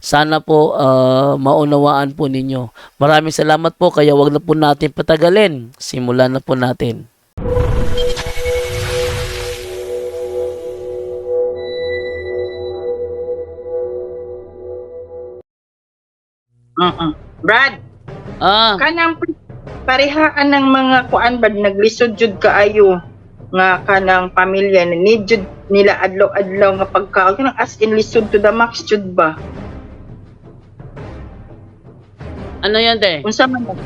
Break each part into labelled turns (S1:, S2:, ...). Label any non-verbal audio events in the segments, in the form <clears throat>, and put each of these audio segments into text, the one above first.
S1: Sana po ah, maunawaan po ninyo. Maraming salamat po kaya wag na po natin patagalin. Simulan na po natin.
S2: Mm-mm. Brad,
S1: Ah,
S2: kanang parehaan ng mga kuan bad naglisod jud kaayo nga kanang pamilya na need jud nila adlaw-adlaw nga pagkaon kanang as in lisod to the max jud ba
S1: ano yan te?
S2: unsa man na-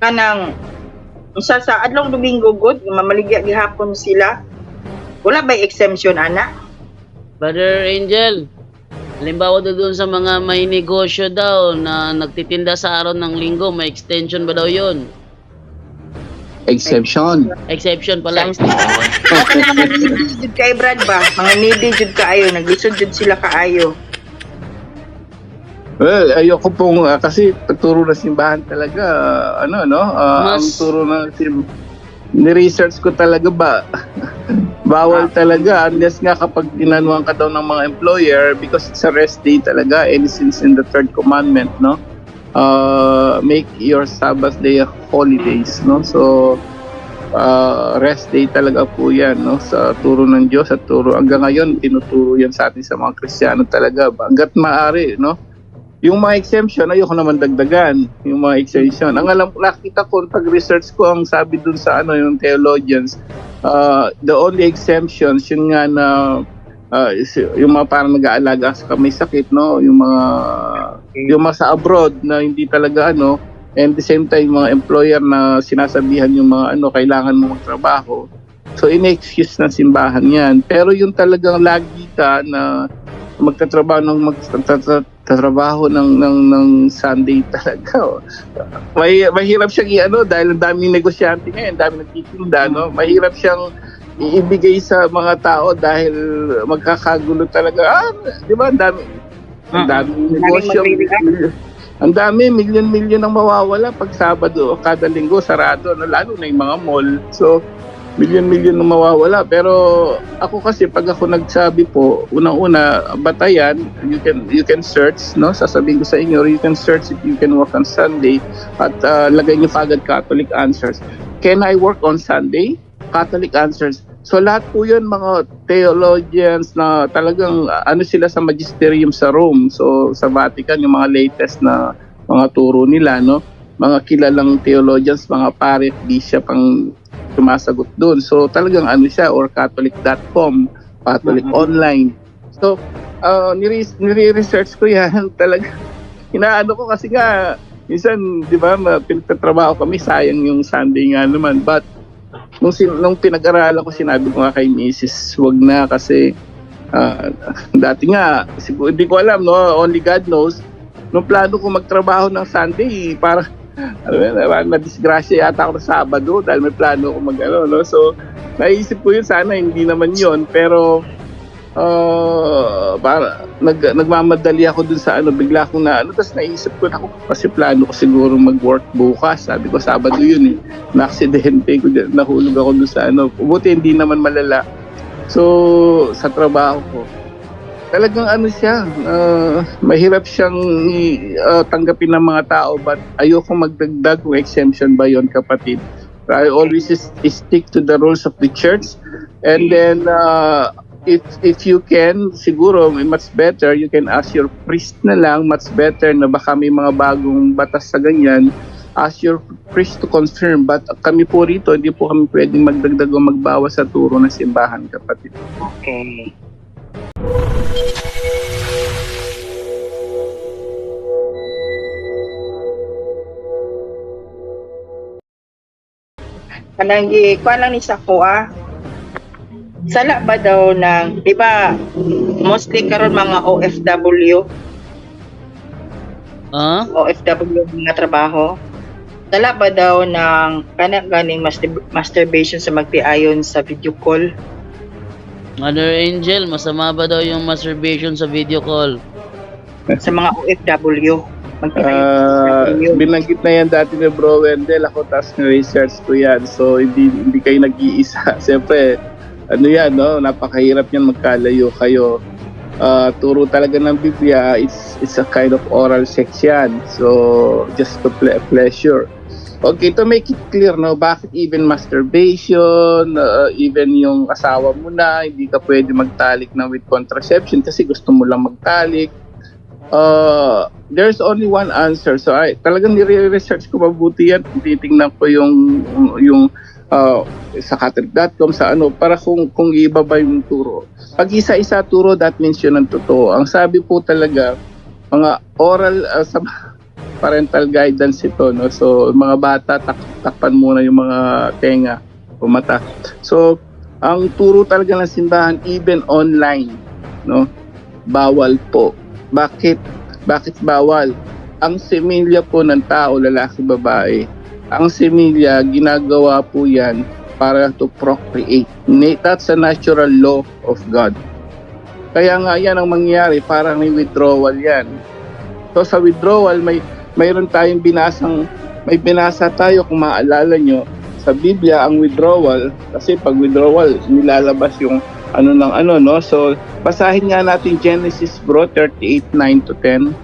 S2: kanang unsa sa adlaw domingo gud mamaligya gihapon sila wala ba exemption ana
S1: Brother Angel, halimbawa do doon sa mga may negosyo daw na nagtitinda sa araw ng linggo, may extension ba daw yun?
S3: Exemption.
S1: Exception pala.
S2: At kanang mga needy jud kay Brad ba mga needy jud kaayo naglisod jud sila kaayo
S3: Well, ayoko pong ah, kasi pagturo ng simbahan talaga ah, ano no, ang
S1: Mas-
S3: turo ng sim ni-research ko talaga ba? <laughs> Bawal talaga unless nga kapag tinanuhan ka daw ng mga employer because it's a rest day talaga and since in the third commandment no? Uh, make your Sabbath day a holidays no? So uh, rest day talaga po yan no? Sa turo ng Diyos at turo hanggang ngayon tinuturo yan sa atin sa mga Kristiyano talaga hanggat maaari no yung mga exemption, ayoko naman dagdagan yung mga exemption. Ang alam, nakita ko, pag-research ko, ang sabi dun sa ano, yung theologians, uh, the only exemptions, yun nga na, uh, yung mga parang nag-aalaga sa may sakit, no? Yung mga, yung mga sa abroad na hindi talaga ano, and the same time, mga employer na sinasabihan yung mga ano, kailangan mo magtrabaho. So, in-excuse ng simbahan yan. Pero yung talagang lagi ka na magtatrabaho ng magtatrabaho ng ng ng Sunday <laughs> talaga. Oh. May mahirap siyang i-ano dahil ang daming negosyante ngayon, daming nagtitinda, no? Mahirap siyang iibigay sa mga tao dahil magkakagulo talaga. Ah, di ba? Ang dami ang daming negosyo. <laughs> Ang dami, milyon-milyon ang mawawala pag Sabado o kada linggo sarado, no? lalo na yung mga mall. So, milyon-milyon ang mawawala. Pero ako kasi pag ako nagsabi po, unang-una, batayan, you can you can search, no? Sasabihin ko sa inyo, you can search if you can work on Sunday at uh, lagay niyo kagad Catholic answers. Can I work on Sunday? Catholic answers. So lahat po yun mga theologians na talagang uh, ano sila sa magisterium sa Rome. So sa Vatican yung mga latest na mga turo nila, no? Mga kilalang theologians, mga pare, bishop ang sumasagot doon. So talagang ano siya or catholic.com, Catholic
S2: Mhm.
S3: online. So uh, nire- nire-research ko yan <laughs> talaga. Inaano ko kasi nga minsan 'di ba pinagtatrabaho kami sayang yung Sunday nga naman but nung, sin- nung pinag-aralan ko sinabi ko nga kay Mrs. wag na kasi ah, <laughs> dati nga siguro hindi ko alam no only God knows nung plano ko magtrabaho ng Sunday para alam mo yun, parang na-disgrasya yata ako ng Sabado dahil may plano ako mag ano, no? So, naisip ko yun sana, hindi naman yun. Pero, uh, para, nag, nagmamadali ako dun sa ano, bigla akong na, ano, tapos naisip ko, ako, kasi plano ko siguro mag-work bukas. Sabi ko, Sabado yun eh. Na-aksidente ko, dyan, nahulog ako dun sa ano. Buti hindi naman malala. So, sa trabaho ko, talagang ano siya, uh, mahirap siyang uh, tanggapin ng mga tao but ayoko magdagdag kung exemption ba yon kapatid. I always stick to the rules of the church and then uh, if if you can siguro much better you can ask your priest na lang much better na baka may mga bagong batas sa ganyan ask your priest to confirm but kami po rito hindi po kami pwedeng magdagdag o magbawas sa turo ng simbahan kapatid.
S2: okay kanang gi kuan lang ni sa ko ah. Sala ba daw ng, di ba, mostly karon mga OFW,
S1: Ah?
S2: OFW mga trabaho. Sala ba daw ng kana ganing mastur- masturbation sa magtiayon sa video call?
S1: Mother Angel, masama ba daw yung masturbation sa video call?
S2: sa mga OFW. Magtiayon
S3: Ah, binanggit na yan dati ni Bro Wendell. Ako task na research ko yan. So, hindi, hindi kayo nag-iisa. <laughs> Siyempre, ano yan, no? Napakahirap yan magkalayo kayo. Ah, turo talaga ng Biblia, it's, it's a kind of oral sex yan. So, just to ple- pleasure. Okay, to make it clear, no, bakit even masturbation, uh, even yung asawa mo na, hindi ka pwede magtalik na with contraception kasi gusto mo lang magtalik uh, there's only one answer. So ay talagang nire-research ko mabuti yan. Titingnan ko yung yung uh, sa Catholic.com sa ano para kung kung iba ba yung turo. Pag isa-isa turo that means yun ang totoo. Ang sabi po talaga mga oral uh, sa parental guidance ito no. So mga bata tak takpan muna yung mga tenga o mata. So ang turo talaga ng simbahan even online no bawal po bakit? Bakit bawal? Ang semilya po ng tao, lalaki, babae, ang semilya, ginagawa po yan para to procreate. That's a natural law of God. Kaya nga yan ang mangyayari, parang may withdrawal yan. So sa withdrawal, may mayroon tayong binasang, may binasa tayo kung maalala nyo, sa Biblia ang withdrawal, kasi pag withdrawal, nilalabas yung ano ng ano, no? So, basahin nga natin Genesis bro, 38, 9 to 10.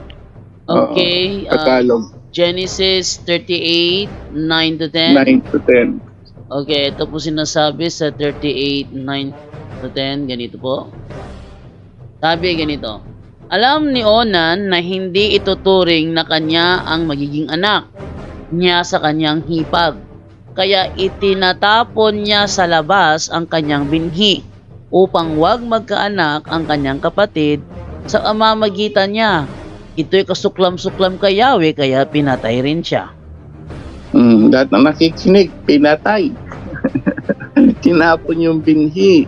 S1: Okay. ah,
S3: Tagalog,
S1: Genesis 38, 9 to 10.
S3: 9 to 10.
S1: Okay, ito po sinasabi sa 38, 9 to 10. Ganito po. Sabi ganito. Alam ni Onan na hindi ito turing na kanya ang magiging anak niya sa kanyang hipag. Kaya itinatapon niya sa labas ang kanyang binhi upang wag magkaanak ang kanyang kapatid sa amamagitan niya. Ito'y kasuklam-suklam kay Yahweh kaya pinatay rin siya.
S3: Mm, lahat na nakikinig, pinatay. <laughs> Tinapon yung binhi.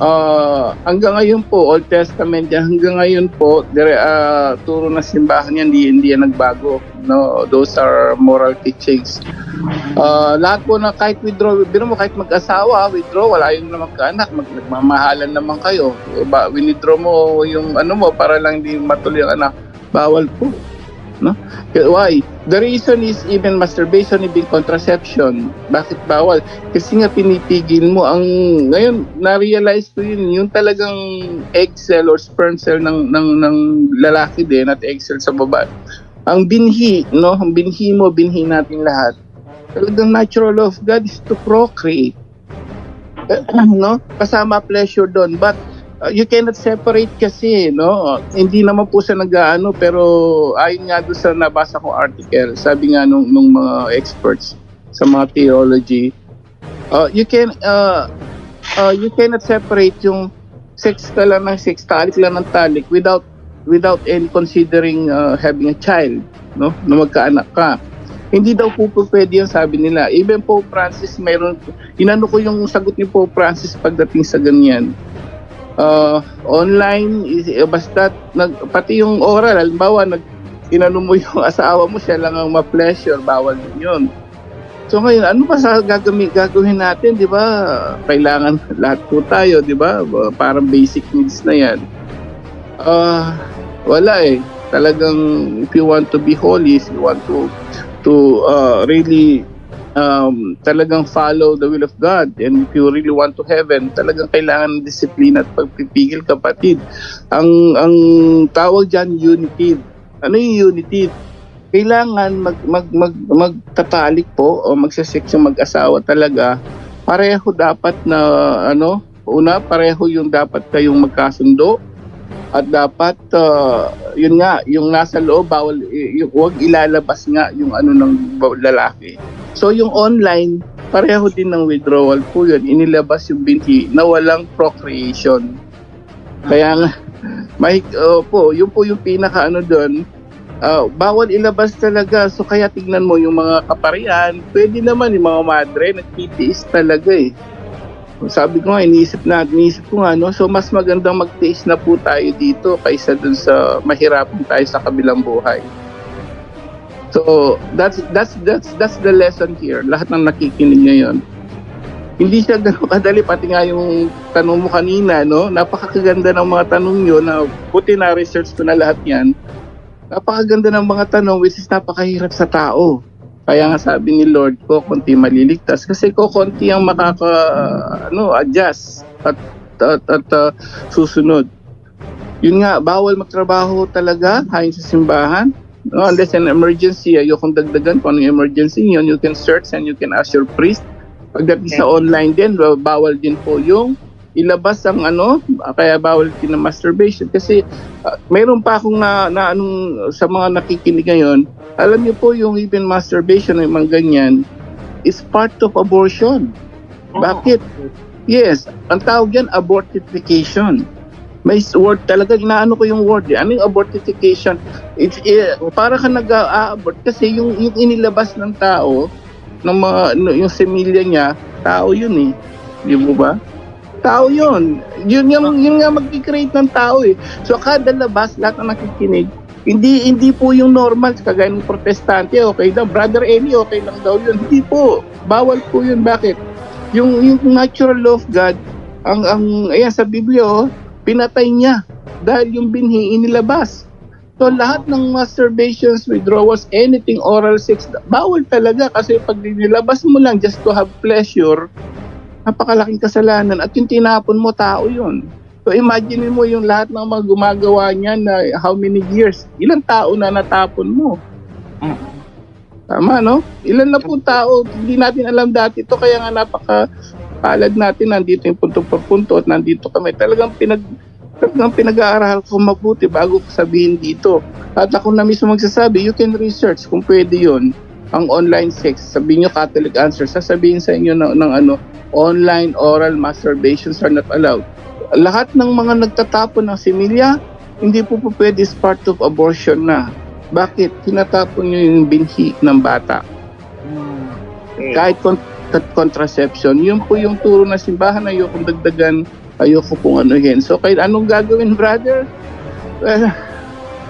S3: Ah, hanggang ngayon po, Old Testament yan, hanggang ngayon po, dire, ah, turo na simbahan yan, hindi, hindi yan nagbago. No, those are moral teachings. Ah, lahat po na kahit withdraw, biro mo kahit mag-asawa, withdraw, wala yung na magkaanak, mag, nagmamahalan naman kayo. Ba, withdraw mo yung ano mo para lang hindi matuloy ang anak. Bawal po. No? Why? The reason is even masturbation, even contraception. Bakit bawal? Kasi nga pinipigil mo ang ngayon na-realize ko yun yung talagang egg cell or sperm cell ng ng ng lalaki din at egg cell sa babae. Ang binhi, no? Ang binhi mo, binhi natin lahat. Talagang natural of God is to procreate. Eh, <clears throat> no? Kasama pleasure doon. But uh, you cannot separate kasi, no? Hindi naman po sa nag-ano, pero ayon nga doon sa nabasa kong article, sabi nga nung, nung mga experts sa mga theology, uh, you can, uh, uh, you cannot separate yung sex ka lang ng sex, talik lang ng talik without without any considering uh, having a child, no? Na magkaanak ka. Hindi daw po po pwede yan, sabi nila. Even Pope Francis, mayroon, inano ko yung sagot ni Pope Francis pagdating sa ganyan uh, online eh, basta nag, pati yung oral halimbawa nag inano mo <laughs> yung asawa mo siya lang ang ma-pleasure bawal din yun. So ngayon ano pa sa gagawin gagawin natin di ba? Kailangan lahat po tayo di ba? Parang basic needs na yan. Ah wala eh. Talagang if you want to be holy if you want to to uh, really um, talagang follow the will of God and if you really want to heaven, talagang kailangan ng disiplina at pagpipigil kapatid. Ang ang tawag diyan unity. Ano yung unity? Kailangan mag mag mag magtatalik po o magsesex yung mag-asawa talaga. Pareho dapat na ano, una pareho yung dapat kayong magkasundo at dapat uh, yun nga yung nasa loob bawal y- yung wag ilalabas nga yung ano ng lalaki So yung online, pareho din ng withdrawal po yun. Inilabas yung binhi na walang procreation. Kaya nga, <laughs> may, uh, po, yun po yung pinaka ano doon, ah, bawal ilabas talaga. So kaya tignan mo yung mga kaparian, pwede naman yung mga madre, nagtitiis talaga eh. Sabi ko nga, iniisip na, iniisip ko nga, no? So mas magandang magtiis na po tayo dito kaysa dun sa mahirapan tayo sa kabilang buhay. So that's that's that's that's the lesson here. Lahat ng nakikinig ngayon. Hindi siya ganun <laughs> kadali pati nga yung tanong mo kanina, no? Napakaganda ng mga tanong nyo na buti na research ko na lahat 'yan. Napakaganda ng mga tanong which is napakahirap sa tao. Kaya nga sabi ni Lord ko, konti maliligtas kasi ko konti ang makaka ano, adjust at at, at uh, susunod. Yun nga, bawal magtrabaho talaga ayon sa simbahan. No, unless an emergency, ayokong dagdagan kung ano yung emergency yun, you can search and you can ask your priest. Pagdating sa online din, ba- bawal din po yung ilabas ang ano, kaya bawal din ang masturbation. Kasi ah, mayroon pa akong na, na anong, sa mga nakikinig ngayon, alam niyo po yung even masturbation, yung mga ganyan, is part of abortion. Bakit? Yes, ang tawag yan, abortification. May word talaga, inaano ko yung word. eh. Ano yung abortification? It's, eh, para ka nag-abort kasi yung, yung inilabas ng tao, ng mga, yung semilya niya, tao yun eh. Di mo ba? Tao yun. Yun, yung, yun nga mag-create ng tao eh. So kada labas, lahat ng nakikinig, hindi hindi po yung normal kagaya ng protestante okay daw brother Eli okay lang daw yun hindi po bawal po yun bakit yung yung natural law of God ang ang ayan sa Biblia oh, pinatay niya dahil yung binhi inilabas so lahat ng masturbations withdrawals anything oral sex bawal talaga kasi pag nilabas mo lang just to have pleasure napakalaking kasalanan at yung tinapon mo tao yun So imagine mo yung lahat ng mga gumagawa niyan na how many years, ilang tao na natapon mo. Tama, no? Ilan na po tao, hindi natin alam dati ito, kaya nga napaka palad natin, nandito yung punto por punto at nandito kami. Talagang pinag talagang pinag-aaral ko mabuti bago ko sabihin dito. At ako na mismo magsasabi, you can research kung pwede yon ang online sex. Sabihin nyo Catholic answer, sasabihin sa inyo ng, ng ano, online oral masturbations are not allowed. Lahat ng mga nagtatapon ng similya, hindi po po pwede is part of abortion na. Bakit? Tinatapon nyo yung binhi ng bata. Kahit con- contraception, yun po yung turo na simbahan, ayokong dagdagan, ayoko pong anuhin. So, kahit anong gagawin, brother? Well,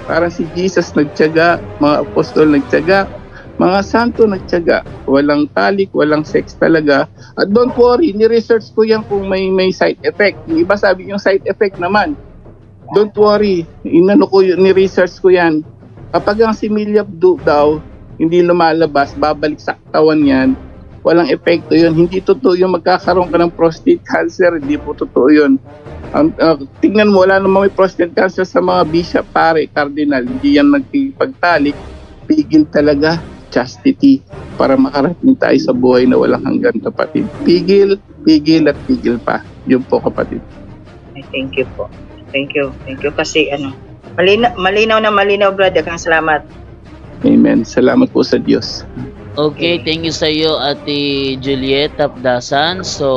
S3: parang si Jesus nagtyaga, mga apostol nagtyaga, mga santo nagtyaga. Walang talik, walang sex talaga. At don't worry, ni-research ko yan kung may may side effect. Yung iba sabi yung side effect naman. Don't worry, inano ko ni-research ko yan. Kapag ang similya do, daw, hindi lumalabas, babalik sa katawan yan, walang epekto yun. Hindi totoo yung magkakaroon ka ng prostate cancer, hindi po totoo yun. Ang, ah, tingnan mo, wala namang may prostate cancer sa mga bishop, pare, cardinal, hindi yan nagpagtalik. Pigil talaga, chastity, para makarating tayo sa buhay na walang hanggan, kapatid. Pigil, pigil at pigil pa. Yun po, kapatid.
S2: Thank you po. Thank you. Thank you kasi ano, malinaw, malinaw na malinaw brother. Kang salamat.
S3: Amen. Salamat po sa Diyos.
S1: Okay, thank you sa iyo Ate Juliet Tapdasan. So,